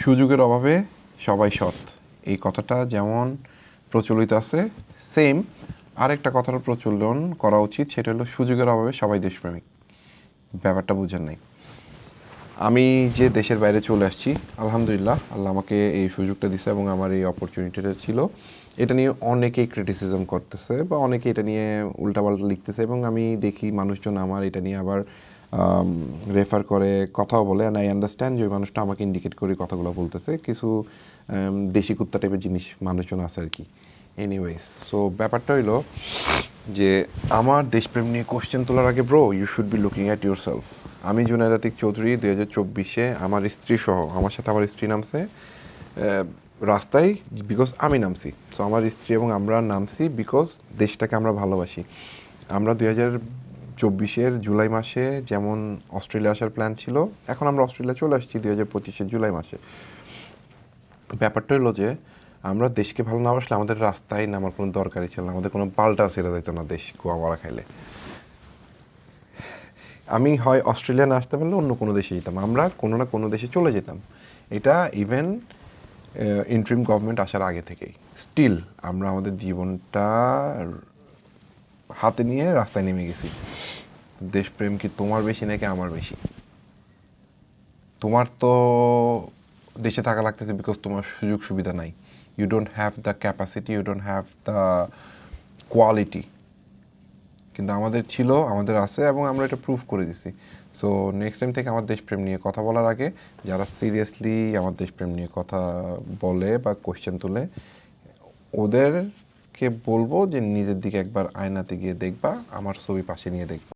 সুযোগের অভাবে সবাই সৎ। এই কথাটা যেমন প্রচলিত আছে সেম আরেকটা কথার প্রচলন করা উচিত, সেটা হলো সুযোগের অভাবে সবাই দেশপ্রেমিক। ব্যাপারটা বুঝেন নাই। আমি যে দেশের বাইরে চলে আসছি, আলহামদুলিল্লাহ, আল্লাহ আমাকে এই সুযোগটা দিছে এবং আমার এই অপরচুনিটিটা ছিল। এটা নিয়ে অনেকেই ক্রিটিসিজম করতেছে বা অনেকে এটা নিয়ে উল্টাপাল্টা লিখতেছে এবং আমি দেখি মানুষজন আমার এটা নিয়ে আবার রেফার করে, কথাও বলে অ্যান্ড আই আন্ডারস্ট্যান্ড যে ওই মানুষটা আমাকে ইন্ডিকেট করে কথাগুলো বলতেছে। কিছু দেশি কুত্তা টাইপের জিনিস, মানুষজন আছে আর কি। এনিওয়েজ সো ব্যাপারটা হইল যে আমার দেশপ্রেম নিয়ে কোশ্চেন তোলার আগে bro you should be looking at yourself আমি জুনায়দ আতিক চৌধুরী দুই হাজার চব্বিশে আমার স্ত্রী সহ, আমার সাথে আমার স্ত্রী নামছে রাস্তায় বিকজ আমি নামছি। সো আমার স্ত্রী এবং আমরা নামছি বিকজ দেশটাকে আমরা ভালোবাসি। আমরা দুই হাজার চব্বিশের জুলাই মাসে যেমন অস্ট্রেলিয়া আসার প্ল্যান ছিল, এখন আমরা অস্ট্রেলিয়া চলে আসছি দুই হাজার পঁচিশের জুলাই মাসে। ব্যাপারটা হলো যে, আমরা দেশকে ভালো না বাসলে আমাদের রাস্তায় নামার কোনো দরকারই ছিল না, আমাদের কোনো পাল্টা ছেড়ে দিত না দেশ গোয়া মারা খাইলে। আমি হয় অস্ট্রেলিয়া না আসতে পারলে অন্য কোনো দেশে যেতাম, আমরা কোনো না কোনো দেশে চলে যেতাম। এটা ইভেন ইন্ট্রিম গভর্নমেন্ট আসার আগে থেকেই। স্টিল আমরা আমাদের জীবনটা হাতে নিয়ে রাস্তায় নেমে গেছি। দেশপ্রেম কি তোমার বেশি নাকি আমার বেশি? তোমার তো দেশে থাকা লাগতেছে বিকজ তোমার সুযোগ সুবিধা নাই। You don't have the capacity you don't have the quality কিন্তু আমাদের ছিল, আমাদের আছে এবং আমরা এটা প্রুভ করে দিছি। সো নেক্সট টাইম থেকে আমার দেশপ্রেম নিয়ে কথা বলার আগে, যারা সিরিয়াসলি আমার দেশপ্রেম নিয়ে কথা বলে বা কোশ্চেন তুলে, ওদেরকে বলব যে নিজের দিকে একবার আয়নাতে গিয়ে দেখবা, আমার ছবি পাশে নিয়ে দেখবা।